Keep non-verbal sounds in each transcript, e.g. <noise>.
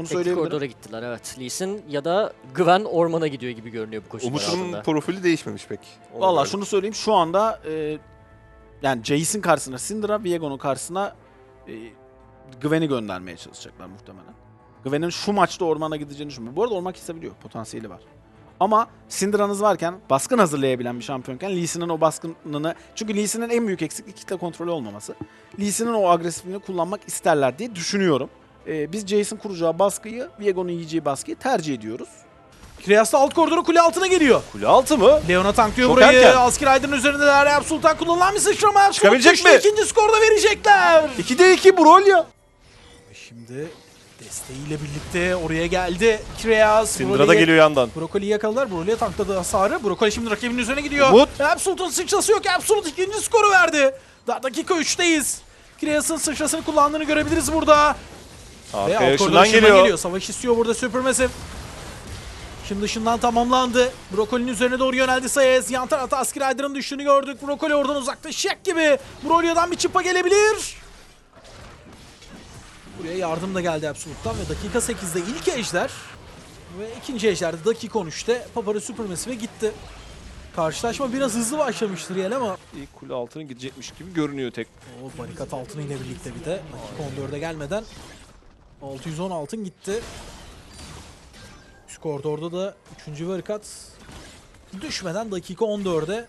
Onu Teknik söyleyebilirim. koridora gittiler evet. Lee Sin ya da Gwen ormana gidiyor gibi görünüyor bu koşullar Umut'un altında. profili değişmemiş pek. Ona Valla göre. şunu söyleyeyim şu anda e, yani Jace'in karşısına Syndra, Viego'nun karşısına e, Gwen'i göndermeye çalışacaklar muhtemelen. Gwen'in şu maçta ormana gideceğini düşünmüyorum. Bu arada orman kesebiliyor. Potansiyeli var. Ama Syndra'nız varken baskın hazırlayabilen bir şampiyonken Lee Sin'in o baskınını... Çünkü Lee Sin'in en büyük eksikliği kitle kontrolü olmaması. Lee Sin'in o agresifliğini kullanmak isterler diye düşünüyorum. E, biz Jace'in kuracağı baskıyı, Viego'nun yiyeceği baskıyı tercih ediyoruz. Kireas da alt koridoru kule altına geliyor. Kule altı mı? Leona tanklıyor Çok burayı. erken. Asker Aydın üzerinde de Arap Sultan kullanılan bir sıçrama. Çıkabilecek mi? İkinci skorda verecekler. 2'de 2 Brolya. Şimdi desteğiyle birlikte oraya geldi. Kireas. Syndra da geliyor yandan. Brokoli yakaladılar. Broly'e tankladı hasarı. Brokoli şimdi rakibinin üzerine gidiyor. Umut. Absolut'un sıçrası yok. Absolut ikinci skoru verdi. Daha dakika 3'teyiz. Kireas'ın sıçrasını kullandığını görebiliriz burada. Ve Arkaya koridor ışından geliyor. geliyor. Savaş istiyor burada Supermassive. Şimdi ışından tamamlandı. Brokolinin üzerine doğru yöneldi Sayez. Yan tarafta Asker Aydın'ın düştüğünü gördük. Brokoli oradan uzaklaşacak gibi. Brolya'dan bir çıpa gelebilir. Buraya yardım da geldi Absolut'tan ve dakika 8'de ilk ejder ve ikinci ejderde dakika 13'te Papara Supermassive'e gitti. Karşılaşma biraz hızlı başlamıştır Yel ama İlk kule altına gidecekmiş gibi görünüyor tek. o barikat altını ile birlikte bir de dakika 14'e gelmeden 610 altın gitti. Üst koridorda da 3. barikat düşmeden dakika 14'e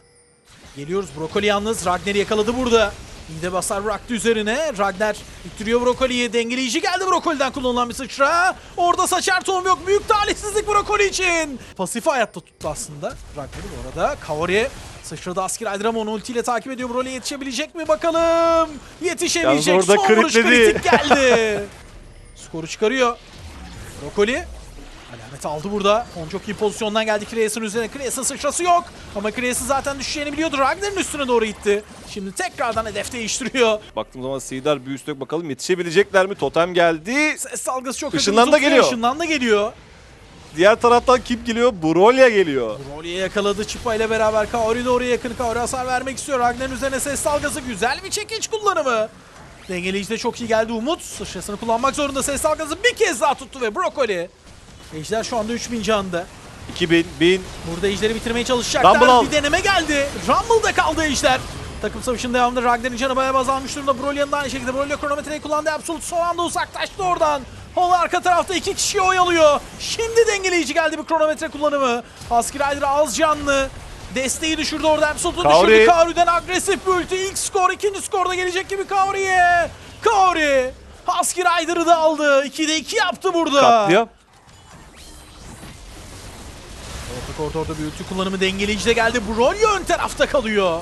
geliyoruz. Brokoli yalnız Ragnar'ı yakaladı burada. İyi de basar bıraktı üzerine. Ragnar ittiriyor Brokoli'yi. Dengeleyici geldi Brokoli'den kullanılan bir sıçra. Orada saçar tohum yok. Büyük talihsizlik Brokoli için. Pasifi hayatta tuttu aslında. Ragnar'ı bu arada. Kaori sıçradı Asker Aydram onu ultiyle takip ediyor. Broly yetişebilecek mi bakalım. Yetişemeyecek. Yalnız orada Son kritledi. kritik geldi. <laughs> Skoru çıkarıyor. Brokoli Alamet aldı burada. On çok iyi pozisyondan geldi Kreyas'ın üzerine. Kreyas'ın sıçrası yok. Ama Kreyas'ın zaten düşeceğini biliyordu. Ragnar'ın üstüne doğru gitti. Şimdi tekrardan hedef değiştiriyor. Baktığım zaman Seedar bir üstlük bakalım yetişebilecekler mi? Totem geldi. Ses dalgası çok Işından da geliyor. Işından da geliyor. Diğer taraftan kim geliyor? Brolya geliyor. Broly'e yakaladı Çıpa ile beraber. Kaori de oraya yakın. Kaori hasar vermek istiyor. Ragnar'ın üzerine ses dalgası. Güzel bir çekiç kullanımı. Dengeleyici de çok iyi geldi Umut. Sıçrasını kullanmak zorunda. Ses dalgası bir kez daha tuttu ve Brokoli. Ejder şu anda 3000 canında. 2000, 1000. Burada Ejder'i bitirmeye çalışacaklar. Rumble. Bir deneme geldi. Rumble'da kaldı Ejder. Takım savaşının devamında Ragnar'ın canı bayağı azalmış durumda. Brolya'nın da aynı şekilde. Brolya kronometreyi kullandı. Absolut son anda uzaklaştı oradan. Hol arka tarafta iki kişiyi oyalıyor. Şimdi dengeleyici geldi bir kronometre kullanımı. Asker Aydra az canlı. Desteği düşürdü orada. Kaori. düşürdü. Kaori'den agresif bir ulti. İlk skor, ikinci skorda gelecek gibi Kaori'ye. Kaori. Asker Aydra'yı da aldı. 2'de 2 yaptı burada. Katlıyor. Orta koridorda bir ulti kullanımı dengeleyici de geldi. Brolya ön tarafta kalıyor.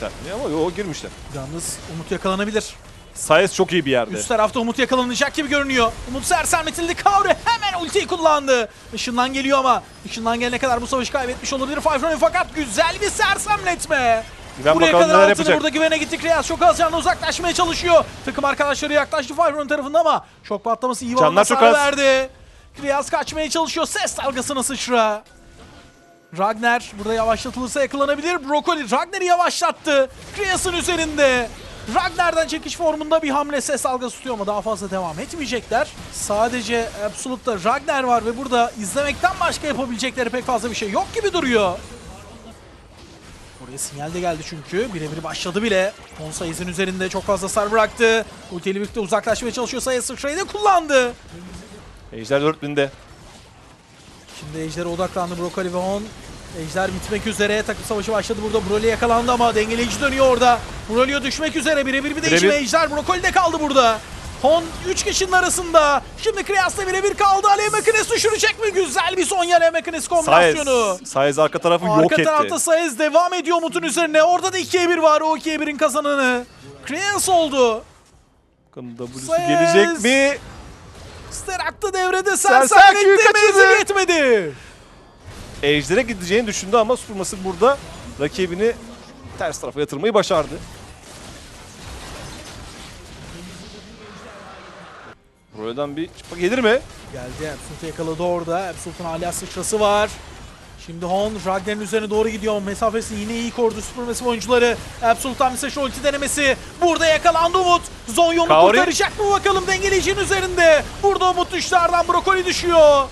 Sertmiyor ama yo girmişler. Yalnız Umut yakalanabilir. Sayes çok iyi bir yerde. Üst tarafta Umut yakalanacak gibi görünüyor. Umut sersemletildi. Kauri hemen ultiyi kullandı. Işından geliyor ama Işından gelene kadar bu savaşı kaybetmiş olabilir Running fakat güzel bir sersemletme. Ben Buraya kadar altını yapacak. burada güvene gitti. Kriyas çok az canlı uzaklaşmaya çalışıyor. Takım arkadaşları yaklaştı Running tarafında ama şok patlaması iyi Canlar çok az. verdi. Kriyas kaçmaya çalışıyor. Ses dalgasına sıçra. Ragnar burada yavaşlatılırsa yakalanabilir. Brokoli Ragnar'ı yavaşlattı. Kriyas'ın üzerinde. Ragnar'dan çekiş formunda bir hamle ses dalgası tutuyor ama daha fazla devam etmeyecekler. Sadece Absolute'da Ragnar var ve burada izlemekten başka yapabilecekleri pek fazla bir şey yok gibi duruyor. Oraya sinyal de geldi çünkü. Birebir başladı bile. Son sayısının üzerinde çok fazla sar bıraktı. Ultiyle birlikte uzaklaşmaya çalışıyor. Sayı sıçrayı da kullandı. Ejder 4000'de. Şimdi Ejder'e odaklandı Brokoli ve On. Ejder bitmek üzere. Takım savaşı başladı burada. Broly yakalandı ama dengeleyici dönüyor orada. Broly'e düşmek üzere. Birebir bir değişim. Birebir. Ejder Brokoli de kaldı burada. Hon 3 kişinin arasında. Şimdi Kriyas'la birebir kaldı. Alev Mekines düşürecek mi? Güzel bir son Alev Mekines kombinasyonu. Sayes arka tarafı yok Arka etti. tarafta Saez devam ediyor Umut'un üzerine. Orada da 2'ye 1 var. O 2'ye 1'in kazananı. Kriyas oldu. Bakalım W'su gelecek mi? Devrede sersemletti. Q'yu kaçırdı. Menzil yetmedi. Ejder'e gideceğini düşündü ama Supermassive burada rakibini ters tarafa yatırmayı başardı. Buradan bir çıpa gelir mi? Geldi Absolute yakaladı orada. Absolute'un hala sıçrası var. Şimdi Hon Ragnar'ın üzerine doğru gidiyor. Mesafesini yine iyi korudu Supermassive oyuncuları. Absolute Misage ulti denemesi. Burada yakalandı Umut. Zonyon'u kurtaracak mı bakalım dengeleyicinin üzerinde. Burada Umut dışlardan brokoli düşüyor.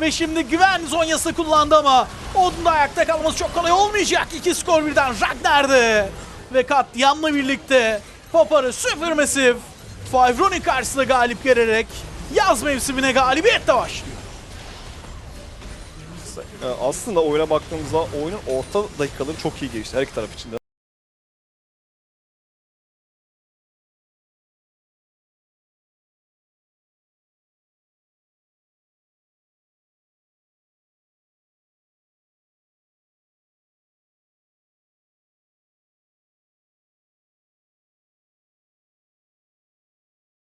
Ve şimdi güven zonyası kullandı ama onun da ayakta kalması çok kolay olmayacak. İki skor birden Ragnar'dı. Ve katliamla birlikte Papar'ı Supermassive Five Ronin karşısında galip gelerek yaz mevsimine galibiyetle başlıyor. Aslında oyuna baktığımızda oyunun orta dakikaları çok iyi geçti her iki taraf için de.